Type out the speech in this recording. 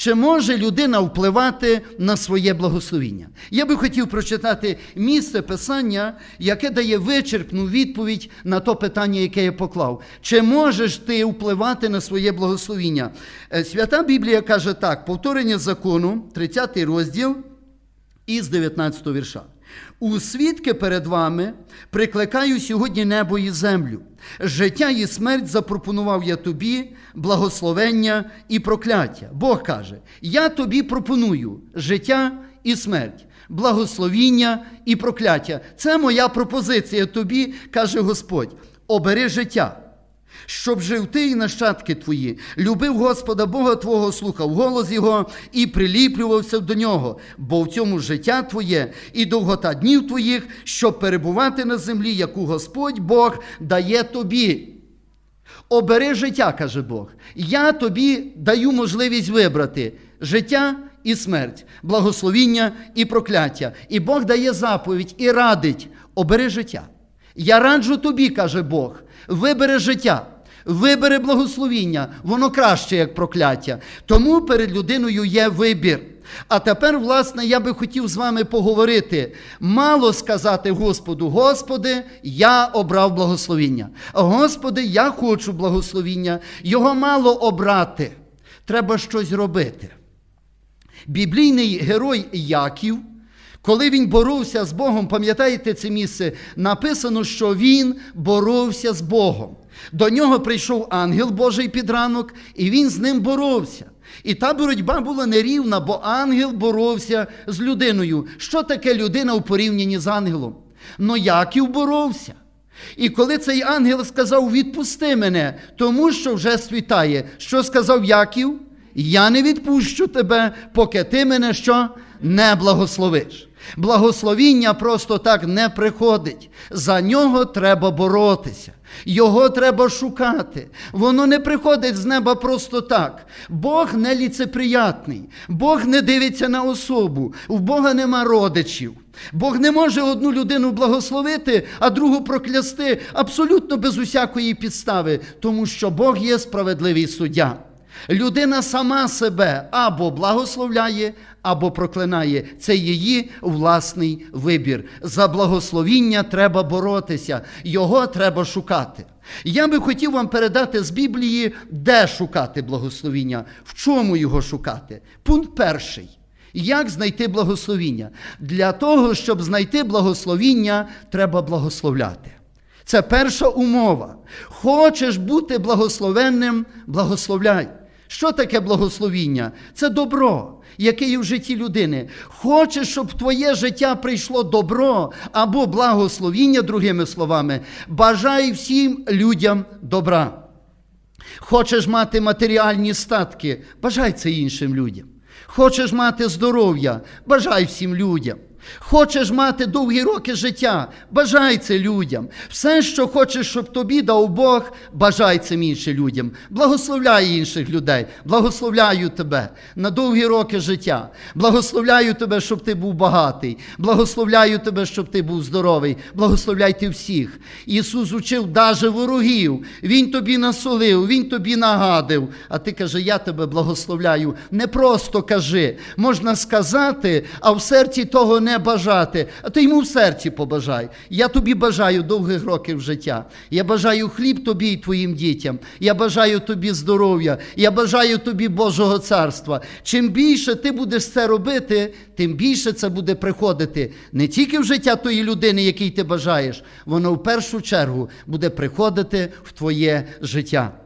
Чи може людина впливати на своє благословіння? Я би хотів прочитати місце писання, яке дає вичерпну відповідь на то питання, яке я поклав. Чи можеш ти впливати на своє благословіння? Е, Свята Біблія каже так: повторення закону, 30 розділ із 19 вірша. У свідки перед вами прикликаю сьогодні небо і землю. Життя і смерть запропонував я тобі, благословення і прокляття. Бог каже: Я тобі пропоную життя і смерть, благословіння і прокляття. Це моя пропозиція тобі, каже Господь. Обери життя щоб жив ти і нащадки твої, любив Господа Бога Твого, слухав голос Його і приліплювався до нього, бо в цьому життя твоє і довгота днів твоїх, щоб перебувати на землі, яку Господь Бог дає тобі. Обери життя, каже Бог. Я тобі даю можливість вибрати життя і смерть, благословіння і прокляття. І Бог дає заповідь і радить: обери життя. Я раджу тобі, каже Бог, вибери життя, вибери благословіння, воно краще, як прокляття. Тому перед людиною є вибір. А тепер, власне, я би хотів з вами поговорити. Мало сказати Господу, Господи, я обрав благословіння. Господи, я хочу благословіння. Його мало обрати. Треба щось робити. Біблійний герой Яків, коли він боровся з Богом, пам'ятаєте це місце, написано, що він боровся з Богом. До нього прийшов ангел Божий під ранок, і він з ним боровся. І та боротьба була нерівна, бо ангел боровся з людиною. Що таке людина у порівнянні з ангелом? Но Яків боровся. І коли цей ангел сказав, відпусти мене, тому що вже світає, що сказав Яків? Я не відпущу тебе, поки ти мене що не благословиш. Благословіння просто так не приходить. За нього треба боротися. Його треба шукати. Воно не приходить з неба просто так. Бог не ліцеприятний. Бог не дивиться на особу. В Бога нема родичів. Бог не може одну людину благословити, а другу проклясти абсолютно без усякої підстави, тому що Бог є справедливий суддя. Людина сама себе або благословляє, або проклинає. Це її власний вибір. За благословіння треба боротися, його треба шукати. Я би хотів вам передати з Біблії, де шукати благословіння, в чому його шукати. Пункт перший. Як знайти благословіння? Для того, щоб знайти благословіння, треба благословляти. Це перша умова. Хочеш бути благословенним, благословляй. Що таке благословіння? Це добро, яке є в житті людини. Хочеш, щоб в твоє життя прийшло добро або благословіння, другими словами, бажай всім людям добра. Хочеш мати матеріальні статки, бажай це іншим людям. Хочеш мати здоров'я, бажай всім людям. Хочеш мати довгі роки життя, бажай це людям. Все, що хочеш, щоб тобі дав Бог, бажай цим іншим людям. Благословляй інших людей, благословляю тебе на довгі роки життя. Благословляю тебе, щоб ти був багатий. Благословляю тебе, щоб ти був здоровий. Благословляйте всіх. Ісус учив даже ворогів. Він тобі насолив, Він тобі нагадив. А ти каже, я тебе благословляю. Не просто кажи. Можна сказати, а в серці того не бажати. А ти йому в серці побажай. Я тобі бажаю довгих років життя. Я бажаю хліб тобі і твоїм дітям. Я бажаю тобі здоров'я. Я бажаю тобі Божого царства. Чим більше ти будеш це робити, тим більше це буде приходити не тільки в життя тої людини, якій ти бажаєш, воно в першу чергу буде приходити в твоє життя.